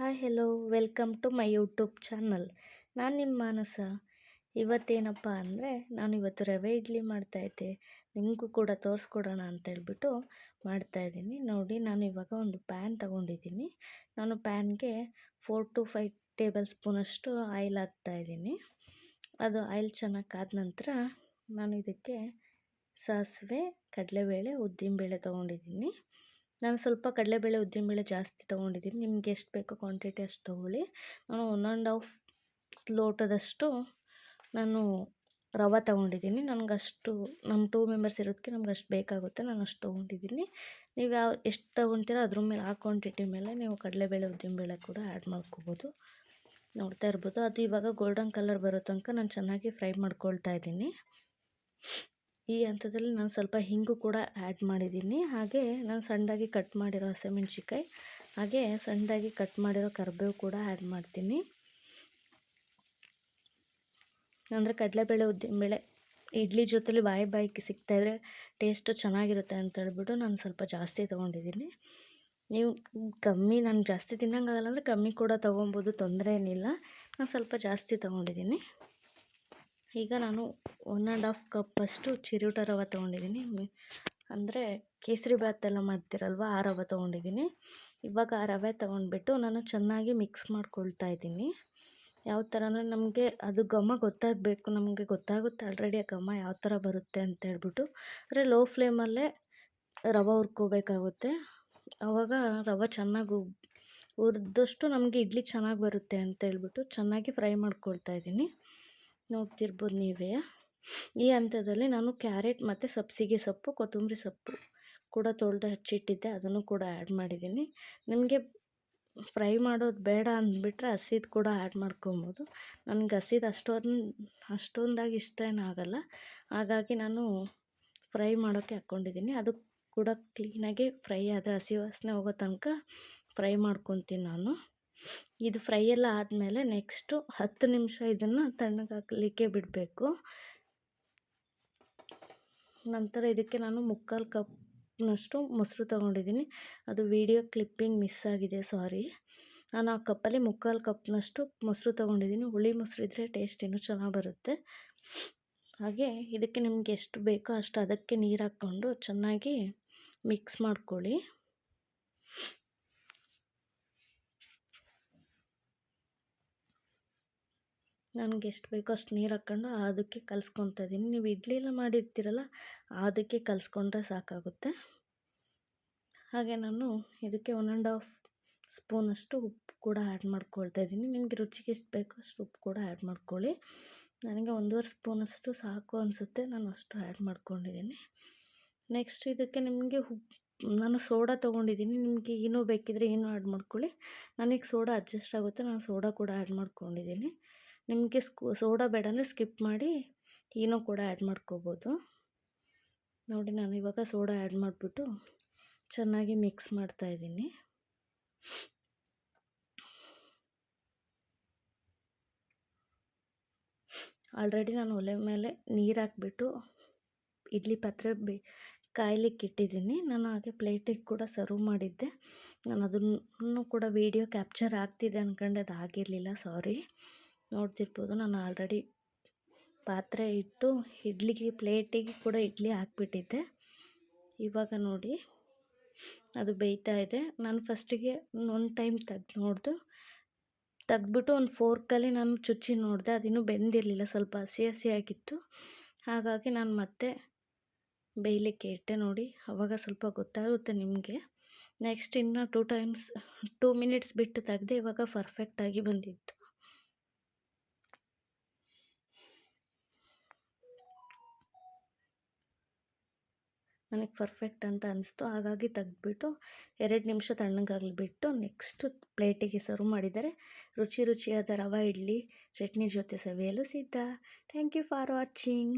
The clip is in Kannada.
Hi hello, welcome to my YouTube channel. ನಾನು ನಿಮ್ಮ ಮಾನಸ. ಇವತ್ತೇನಪ್ಪ ಅಂದರೆ, ನಾನು ಇವತ್ತು ರವೆ ಇಡ್ಲಿ ಮಾಡ್ತಾಯಿದ್ದೆ ನಿಮಗೂ ಕೂಡ ತೋರಿಸ್ಕೊಡೋಣ ಅಂತೇಳ್ಬಿಟ್ಟು ಮಾಡ್ತಾಯಿದ್ದೀನಿ ನೋಡಿ, ನಾನು ಇವಾಗ ಒಂದು ಪ್ಯಾನ್ ತಗೊಂಡಿದ್ದೀನಿ. ನಾನು ಪ್ಯಾನ್ಗೆ ಫೋರ್ ಟು ಫೈವ್ ಟೇಬಲ್ ಸ್ಪೂನಷ್ಟು ಆಯಿಲ್ ಹಾಕ್ತಾಯಿದ್ದೀನಿ ಅದು ಆಯಿಲ್ ಚೆನ್ನಾಗಿ ಕಾದ ನಂತರ ನಾನು ಇದಕ್ಕೆ ಸಾಸಿವೆ, ಕಡಲೆಬೇಳೆ, ಉದ್ದಿನಬೇಳೆ ತೊಗೊಂಡಿದ್ದೀನಿ. ನಾನು ಸ್ವಲ್ಪ ಕಡಲೆಬೇಳೆ, ಉದ್ದಿನಬೇಳೆ ಜಾಸ್ತಿ ತೊಗೊಂಡಿದ್ದೀನಿ. ನಿಮ್ಗೆ ಎಷ್ಟು ಬೇಕೋ ಕ್ವಾಂಟಿಟಿ ಅಷ್ಟು ತೊಗೊಳ್ಳಿ. ನಾನು ಒನ್ ಆ್ಯಂಡ್ ಹಾಫ್ ಲೋಟದಷ್ಟು ನಾನು ರವೆ ತೊಗೊಂಡಿದ್ದೀನಿ. ಅಷ್ಟು ನಮ್ಮ ಟೂ ಮೆಂಬರ್ಸ್ ಇರೋದಕ್ಕೆ ನಮ್ಗೆ ಅಷ್ಟು ಬೇಕಾಗುತ್ತೆ. ನಾನು ಅಷ್ಟು ತೊಗೊಂಡಿದ್ದೀನಿ. ನೀವು ಯಾವ, ಎಷ್ಟು ತೊಗೊತೀರೋ ಅದ್ರ ಮೇಲೆ, ಆ ಕ್ವಾಂಟಿಟಿ ಮೇಲೆ ನೀವು ಕಡಲೆಬೇಳೆ, ಉದ್ದಿನಬೇಳೆ ಕೂಡ ಆ್ಯಡ್ ಮಾಡ್ಕೋಬೋದು. ನೋಡ್ತಾ ಇರ್ಬೋದು. ಅದು ಇವಾಗ ಗೋಲ್ಡನ್ ಕಲರ್ ಬರೋ ತನಕ ನಾನು ಚೆನ್ನಾಗಿ ಫ್ರೈ ಮಾಡ್ಕೊಳ್ತಾ ಇದ್ದೀನಿ. ಈ ಹಂತದಲ್ಲಿ ನಾನು ಸ್ವಲ್ಪ ಹಿಂಗು ಕೂಡ ಆ್ಯಡ್ ಮಾಡಿದ್ದೀನಿ. ಹಾಗೆ ನಾನು ಸಣ್ಣದಾಗಿ ಕಟ್ ಮಾಡಿರೋ ಹಸಿಮೆಣ್ಸಿಕಾಯಿ ಹಾಗೆ ಸಣ್ಣದಾಗಿ ಕಟ್ ಮಾಡಿರೋ ಕರಿಬೇವು ಕೂಡ ಆ್ಯಡ್ ಮಾಡ್ತೀನಿ. ಅಂದರೆ ಕಡಲೆಬೇಳೆ ಉದ್ದಿನಬೇಳೆ ಇಡ್ಲಿ ಜೊತೆಲಿ ಬಾಯಿ ಬಾಯಿಗೆ ಸಿಗ್ತಾಯಿದ್ರೆ ಟೇಸ್ಟು ಚೆನ್ನಾಗಿರುತ್ತೆ ಅಂತ ಹೇಳ್ಬಿಟ್ಟು ನಾನು ಸ್ವಲ್ಪ ಜಾಸ್ತಿ ತೊಗೊಂಡಿದ್ದೀನಿ. ನೀವು ಕಮ್ಮಿ, ನಾನು ಜಾಸ್ತಿ ತಿನ್ನೋಂಗಾಗಲ್ಲ ಅಂದರೆ ಕಮ್ಮಿ ಕೂಡ ತೊಗೊಬೋದು, ತೊಂದರೆ ಏನಿಲ್ಲ. ನಾನು ಸ್ವಲ್ಪ ಜಾಸ್ತಿ ತೊಗೊಂಡಿದ್ದೀನಿ. ಈಗ ನಾನು ಒನ್ ಆ್ಯಂಡ್ ಹಾಫ್ ಕಪ್ಪಷ್ಟು ಚಿರೋಟ ರವೆ ತೊಗೊಂಡಿದ್ದೀನಿ. ಅಂದರೆ ಕೇಸರಿ ಬಾತ್ ಎಲ್ಲ ಮಾಡ್ತಿರಲ್ವ, ಆ ರವೆ ತೊಗೊಂಡಿದ್ದೀನಿ. ಇವಾಗ ಆ ರವೆ ತೊಗೊಂಡ್ಬಿಟ್ಟು ನಾನು ಚೆನ್ನಾಗಿ ಮಿಕ್ಸ್ ಮಾಡ್ಕೊಳ್ತಾ ಇದ್ದೀನಿ. ಯಾವ ಥರ ಅಂದರೆ ನಮಗೆ ಅದು ಘಮ ಗೊತ್ತಾಗಬೇಕು, ನಮಗೆ ಗೊತ್ತಾಗುತ್ತೆ ಆಲ್ರೆಡಿ ಆ ಘಮ ಯಾವ ಥರ ಬರುತ್ತೆ ಅಂತ ಹೇಳ್ಬಿಟ್ಟು. ಅಂದರೆ ಲೋ ಫ್ಲೇಮಲ್ಲೇ ರವೆ ಹುರ್ಕೋಬೇಕಾಗುತ್ತೆ. ಆವಾಗ ರವೆ ಚೆನ್ನಾಗಿ ಹುರಿದಷ್ಟು ನಮಗೆ ಇಡ್ಲಿ ಚೆನ್ನಾಗಿ ಬರುತ್ತೆ ಅಂತ ಹೇಳ್ಬಿಟ್ಟು ಚೆನ್ನಾಗಿ ಫ್ರೈ ಮಾಡ್ಕೊಳ್ತಾ ಇದ್ದೀನಿ. ನೋಡ್ತಿರ್ಬೋದು ನೀವೇ. ಈ ಹಂತದಲ್ಲಿ ನಾನು ಕ್ಯಾರೆಟ್ ಮತ್ತು ಸಬ್ಸಿಗೆ ಸೊಪ್ಪು, ಕೊತ್ತಂಬರಿ ಸೊಪ್ಪು ಕೂಡ ತೊಳೆದು ಹಚ್ಚಿಟ್ಟಿದ್ದೆ. ಅದನ್ನು ಕೂಡ ಆ್ಯಡ್ ಮಾಡಿದ್ದೀನಿ. ನಿಮಗೆ ಫ್ರೈ ಮಾಡೋದು ಬೇಡ ಅಂದ್ಬಿಟ್ರೆ ಹಸಿದು ಕೂಡ ಆ್ಯಡ್ ಮಾಡ್ಕೊಬೋದು. ನನಗೆ ಹಸಿದು ಅಷ್ಟೊಂದು, ಅಷ್ಟೊಂದಾಗಿ ಇಷ್ಟ ಏನಾಗಲ್ಲ ಹಾಗಾಗಿ ನಾನು ಫ್ರೈ ಮಾಡೋಕ್ಕೆ ಹಾಕ್ಕೊಂಡಿದ್ದೀನಿ ಅದು ಕೂಡ ಕ್ಲೀನಾಗಿ ಫ್ರೈ ಆದರೆ ಹಸಿ ವಾಸನೆ ಹೋಗೋ ತನಕ ಫ್ರೈ ಮಾಡ್ಕೊತೀನಿ ನಾನು. ಇದು ಫ್ರೈ ಎಲ್ಲ ಆದಮೇಲೆ ನೆಕ್ಸ್ಟು ಹತ್ತು ನಿಮಿಷ ಇದನ್ನು ತಣ್ಣಗಾಗಲಿಕ್ಕೆ ಬಿಡಬೇಕು. ನಂತರ ಇದಕ್ಕೆ ನಾನು ಮುಕ್ಕಾಲು ಕಪ್ನಷ್ಟು ಮೊಸರು ತೊಗೊಂಡಿದ್ದೀನಿ. ಅದು ವಿಡಿಯೋ ಕ್ಲಿಪ್ಪಿಂಗ್ ಮಿಸ್ ಆಗಿದೆ, ಸಾರಿ. ನಾನು ಆ ಕಪ್ಪಲ್ಲಿ ಮುಕ್ಕಾಲು ಕಪ್ನಷ್ಟು ಮೊಸರು ತೊಗೊಂಡಿದ್ದೀನಿ. ಹುಳಿ ಮೊಸರು ಇದ್ದರೆ ಟೇಸ್ಟ್ ಇನ್ನೂ ಚೆನ್ನಾಗಿ ಬರುತ್ತೆ. ಹಾಗೆ ಇದಕ್ಕೆ ನಿಮಗೆ ಎಷ್ಟು ಬೇಕೋ ಅಷ್ಟು ಅದಕ್ಕೆ ನೀರು ಹಾಕ್ಕೊಂಡು ಚೆನ್ನಾಗಿ ಮಿಕ್ಸ್ ಮಾಡ್ಕೊಳ್ಳಿ. ನನಗೆ ಎಷ್ಟು ಬೇಕೋ ಅಷ್ಟು ನೀರು ಹಾಕ್ಕೊಂಡು ಅದಕ್ಕೆ ಕಲಸ್ಕೊತಾ ಇದ್ದೀನಿ. ನೀವು ಇಡ್ಲಿ ಎಲ್ಲ ಮಾಡಿರ್ತೀರಲ್ಲ, ಅದಕ್ಕೆ ಕಲಸ್ಕೊಂಡ್ರೆ ಸಾಕಾಗುತ್ತೆ. ಹಾಗೆ ನಾನು ಇದಕ್ಕೆ ಒನ್ ಆ್ಯಂಡ್ ಹಾಫ್ ಸ್ಪೂನಷ್ಟು ಉಪ್ಪು ಕೂಡ ಆ್ಯಡ್ ಮಾಡ್ಕೊಳ್ತಾ ಇದ್ದೀನಿ. ನಿಮಗೆ ರುಚಿಗೆ ಎಷ್ಟು ಬೇಕೋ ಅಷ್ಟು ಉಪ್ಪು ಕೂಡ ಆ್ಯಡ್ ಮಾಡ್ಕೊಳ್ಳಿ. ನನಗೆ ಒಂದೂವರೆ ಸ್ಪೂನಷ್ಟು ಸಾಕು ಅನಿಸುತ್ತೆ, ನಾನು ಅಷ್ಟು ಆ್ಯಡ್ ಮಾಡ್ಕೊಂಡಿದ್ದೀನಿ. ನೆಕ್ಸ್ಟ್ ಇದಕ್ಕೆ ನಿಮಗೆ ಉಪ್ಪು ನಾನು ಸೋಡಾ ತೊಗೊಂಡಿದ್ದೀನಿ. ನಿಮಗೆ ಏನೂ ಬೇಕಿದ್ರೆ ಏನೂ ಆ್ಯಡ್ ಮಾಡ್ಕೊಳ್ಳಿ. ನನಗೆ ಸೋಡಾ ಅಡ್ಜಸ್ಟ್ ಆಗುತ್ತೆ, ನಾನು ಸೋಡಾ ಕೂಡ ಆ್ಯಡ್ ಮಾಡ್ಕೊಂಡಿದ್ದೀನಿ. ನಿಮಗೆ ಸ್ಕೂ, ಸೋಡಾ ಬೇಡ ಅಂದರೆ ಸ್ಕಿಪ್ ಮಾಡಿ ಏನೋ ಕೂಡ ಆ್ಯಡ್ ಮಾಡ್ಕೋಬೋದು. ನೋಡಿ ನಾನು ಇವಾಗ ಸೋಡಾ ಆ್ಯಡ್ ಮಾಡಿಬಿಟ್ಟು ಚೆನ್ನಾಗಿ ಮಿಕ್ಸ್ ಮಾಡ್ತಾಯಿದ್ದೀನಿ ಆಲ್ರೆಡಿ ನಾನು ಒಲೆ ಮೇಲೆ ನೀರು ಹಾಕ್ಬಿಟ್ಟು ಇಡ್ಲಿ ಪಾತ್ರೆ ಬೇ, ಕಾಯ್ಲಿಕ್ಕೆ ಇಟ್ಟಿದ್ದೀನಿ. ನಾನು ಹಾಗೆ ಪ್ಲೇಟಿಗೆ ಕೂಡ ಸರ್ವ್ ಮಾಡಿದ್ದೆ. ನಾನು ಅದನ್ನು ಕೂಡ ವೀಡಿಯೋ ಕ್ಯಾಪ್ಚರ್ ಆಗ್ತಿದೆ ಅಂದ್ಕೊಂಡೆ ಅದು ಆಗಿರಲಿಲ್ಲ, ಸಾರಿ. ನೋಡ್ತಿರ್ಬೋದು. ನಾನು ಆಲ್ರೆಡಿ ಪಾತ್ರೆ ಇಟ್ಟು ಇಡ್ಲಿಗೆ, ಪ್ಲೇಟಿಗೆ ಕೂಡ ಇಡ್ಲಿ ಹಾಕ್ಬಿಟ್ಟಿದ್ದೆ. ಇವಾಗ ನೋಡಿ, ಅದು ಬೇಯ್ತಾ ಇದೆ. ನಾನು ಫಸ್ಟಿಗೆ ಒಂದು ಟೈಮ್ ತೆಗ್ದು ನೋಡ್ದು. ತೆಗ್ದುಬಿಟ್ಟು ಒಂದು ಫೋರ್ಕಲ್ಲಿ ನಾನು ಚುಚ್ಚಿ ನೋಡಿದೆ. ಅದಿನ್ನೂ ಬೆಂದಿರಲಿಲ್ಲ, ಸ್ವಲ್ಪ ಹಸಿ ಹಸಿಯಾಗಿತ್ತು ಹಾಗಾಗಿ ನಾನು ಮತ್ತೆ ಬೇಯಲಿಕ್ಕೆ ಇಟ್ಟೆ ನೋಡಿ. ಅವಾಗ ಸ್ವಲ್ಪ ಗೊತ್ತಾಗುತ್ತೆ ನಿಮಗೆ. ನೆಕ್ಸ್ಟ್ ಇನ್ನು ಟೂ ಟೈಮ್ಸ್ ಟೂ ಮಿನಿಟ್ಸ್ ಬಿಟ್ಟು ತೆಗ್ದೆ ಇವಾಗ ಪರ್ಫೆಕ್ಟಾಗಿ ಬಂದಿತ್ತು. ನನಗೆ ಪರ್ಫೆಕ್ಟ್ ಅಂತ ಅನಿಸ್ತು. ಹಾಗಾಗಿ ತೆಗ್ದುಬಿಟ್ಟು ಎರಡು ನಿಮಿಷ ತಣ್ಣಗಾಗಲಿ ಬಿಟ್ಟು ನೆಕ್ಸ್ಟ್ ಪ್ಲೇಟಿಗೆ ಸರ್ವ್ ಮಾಡಿದರೆ ರುಚಿ ರುಚಿಯಾದ ರವೆ, ಇಡ್ಲಿ, ಚಟ್ನಿ ಜೊತೆ ಸವಿಯಲು ಸಿದ್ಧ. Thank you for watching.